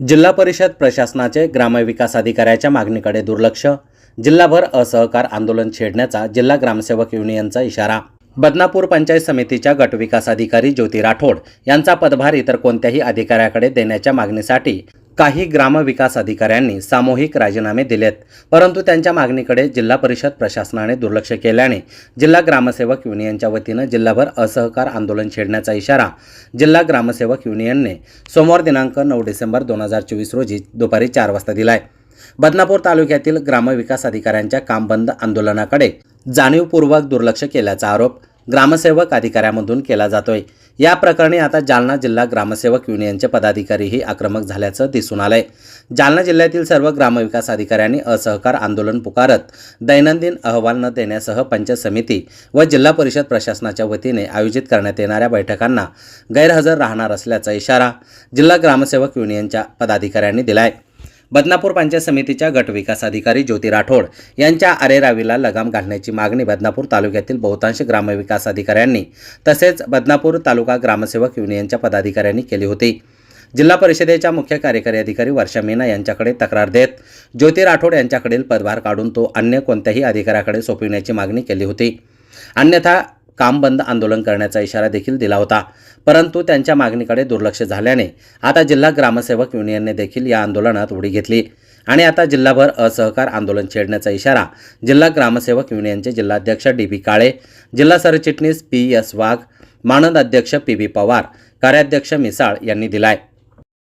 जिल्हा परिषद प्रशासनाचे ग्रामविकास अधिकाऱ्याच्या मागणीकडे दुर्लक्ष. जिल्हाभर असहकार आंदोलन छेडण्याचा जिल्हा ग्रामसेवक युनियनचा इशारा. बदनापूर पंचायत समितीच्या गटविकास अधिकारी ज्योती राठोड यांचा पदभार इतर कोणत्याही अधिकाऱ्याकडे देण्याच्या मागणीसाठी काही ग्रामविकास अधिकाऱ्यांनी सामूहिक राजीनामे दिलेत. परंतु त्यांच्या मागणीकडे जिल्हा परिषद प्रशासनाने दुर्लक्ष केल्याने जिल्हा ग्रामसेवक युनियनच्या वतीनं जिल्हाभर असहकार आंदोलन छेडण्याचा इशारा जिल्हा ग्रामसेवक युनियनने सोमवार दिनांक नऊ डिसेंबर दोन हजार चोवीस रोजी दुपारी चार वाजता दिलाय. बदनापूर तालुक्यातील ग्रामविकास अधिकाऱ्यांच्या काम बंद आंदोलनाकडे जाणीवपूर्वक दुर्लक्ष केल्याचा आरोप ग्रामसेवक अधिकाऱ्यामधून केला जातोय. या प्रकरणी आता जालना जिल्हा ग्रामसेवक युनियनचे पदाधिकारीही आक्रमक झाल्याचं दिसून आलंय. जालना जिल्ह्यातील सर्व ग्रामविकास अधिकाऱ्यांनी असहकार आंदोलन पुकारत दैनंदिन अहवाल न देण्यासह पंचायत समिती व जिल्हा परिषद प्रशासनाच्या वतीने आयोजित करण्यात येणाऱ्या बैठकांना गैरहजर राहणार असल्याचा इशारा जिल्हा ग्रामसेवक युनियनच्या पदाधिकाऱ्यांनी दिलाय. बदनापूर पंचायत समितीच्या गट विकास अधिकारी ज्योती राठोड यांच्या अरेरावीला लगाम घालण्याची मागणी बदनापूर तालुक्यातील बहुतांश ग्रामविकास अधिकाऱ्यांनी तसेच बदनापूर तालुका ग्रामसेवक युनियनच्या पदाधिकाऱ्यांनी केली होती. जिल्हा परिषदेच्या मुख्य कार्यकारी अधिकारी वर्षा मीना यांच्याकडे तक्रार देत ज्योती राठोड यांच्याकडील पदभार काढून तो अन्य कोणत्याही अधिकाऱ्याकडे सोपविण्याची मागणी केली होती. अन्यथा काम बंद आंदोलन करण्याचा इशारा देखील दिला होता. परंतु त्यांच्या मागणीकडे दुर्लक्ष झाल्याने आता जिल्हा ग्रामसेवक युनियनने देखील या आंदोलनात उडी घेतली. आणि आता जिल्हाभर असहकार आंदोलन छेडण्याचा इशारा जिल्हा ग्रामसेवक युनियनचे जिल्हाध्यक्ष डी बी काळे जिल्हा सरचिटणीस पी एस वाघ मानद अध्यक्ष पी बी पवार कार्याध्यक्ष मिसाळ यांनी दिलाय.